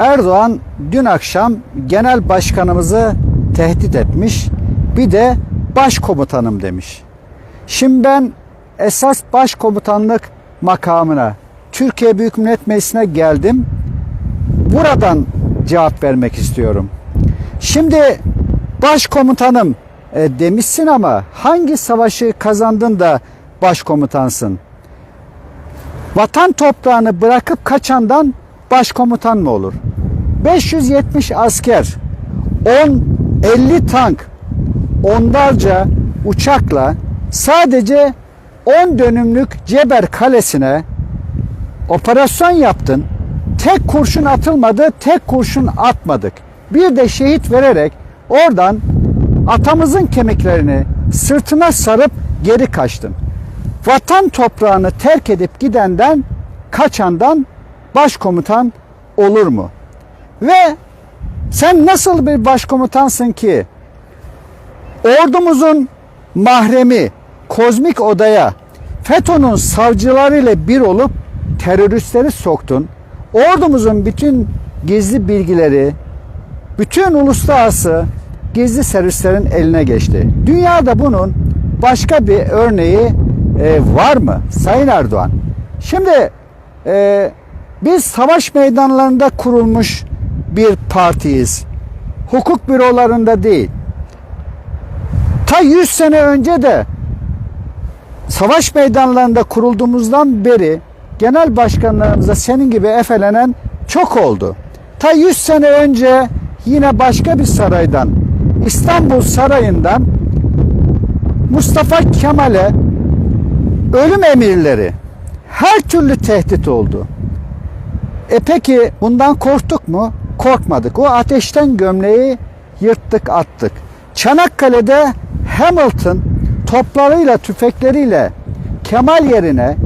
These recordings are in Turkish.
Erdoğan dün akşam genel başkanımızı tehdit etmiş. Bir de başkomutanım demiş. Şimdi ben esas başkomutanlık makamına Türkiye Büyük Millet Meclisi'ne geldim. Buradan cevap vermek istiyorum. Şimdi başkomutanım e, demişsin ama hangi savaşı kazandın da başkomutansın? Vatan toprağını bırakıp kaçandan başkomutan mı olur? 570 asker, 10 50 tank, onlarca uçakla sadece 10 dönümlük Ceber Kalesi'ne operasyon yaptın. Tek kurşun atılmadı, tek kurşun atmadık. Bir de şehit vererek oradan atamızın kemiklerini sırtına sarıp geri kaçtın. Vatan toprağını terk edip gidenden, kaçandan başkomutan olur mu? Ve sen nasıl bir başkomutansın ki ordumuzun mahremi kozmik odaya FETÖ'nün savcılarıyla bir olup teröristleri soktun. Ordumuzun bütün gizli bilgileri, bütün uluslararası gizli servislerin eline geçti. Dünyada bunun başka bir örneği e, var mı Sayın Erdoğan? Şimdi e, biz savaş meydanlarında kurulmuş bir partiyiz. Hukuk bürolarında değil. Ta 100 sene önce de savaş meydanlarında kurulduğumuzdan beri genel başkanlarımıza senin gibi efelenen çok oldu. Ta 100 sene önce yine başka bir saraydan İstanbul Sarayı'ndan Mustafa Kemal'e ölüm emirleri her türlü tehdit oldu. E peki bundan korktuk mu? Korkmadık. O ateşten gömleği yırttık attık. Çanakkale'de Hamilton toplarıyla tüfekleriyle Kemal yerine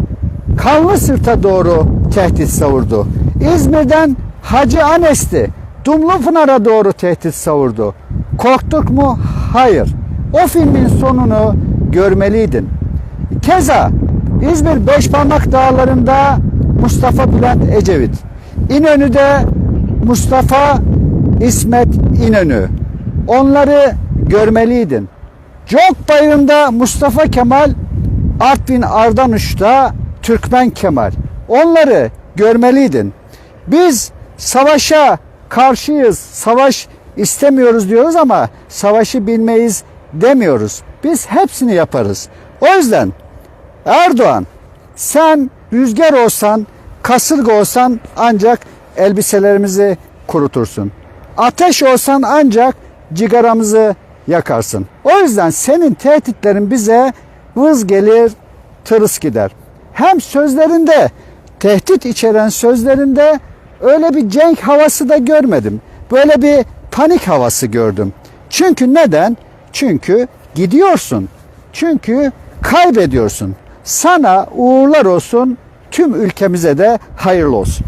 kanlı sırta doğru tehdit savurdu. İzmir'den Hacı Anes'ti. Dumlupınar'a doğru tehdit savurdu. Korktuk mu? Hayır. O filmin sonunu görmeliydin. Keza İzmir Beşparmak Dağları'nda Mustafa Bülent Ecevit. İnönü'de Mustafa İsmet İnönü. Onları görmeliydin. Çok Bayırı'nda Mustafa Kemal, Artvin Ardanuş'ta Türkmen Kemal. Onları görmeliydin. Biz savaşa karşıyız, savaş istemiyoruz diyoruz ama savaşı bilmeyiz demiyoruz. Biz hepsini yaparız. O yüzden Erdoğan sen rüzgar olsan, kasırga olsan ancak elbiselerimizi kurutursun. Ateş olsan ancak cigaramızı yakarsın. O yüzden senin tehditlerin bize vız gelir, tırıs gider. Hem sözlerinde, tehdit içeren sözlerinde öyle bir cenk havası da görmedim. Böyle bir panik havası gördüm. Çünkü neden? Çünkü gidiyorsun. Çünkü kaybediyorsun. Sana uğurlar olsun, tüm ülkemize de hayırlı olsun.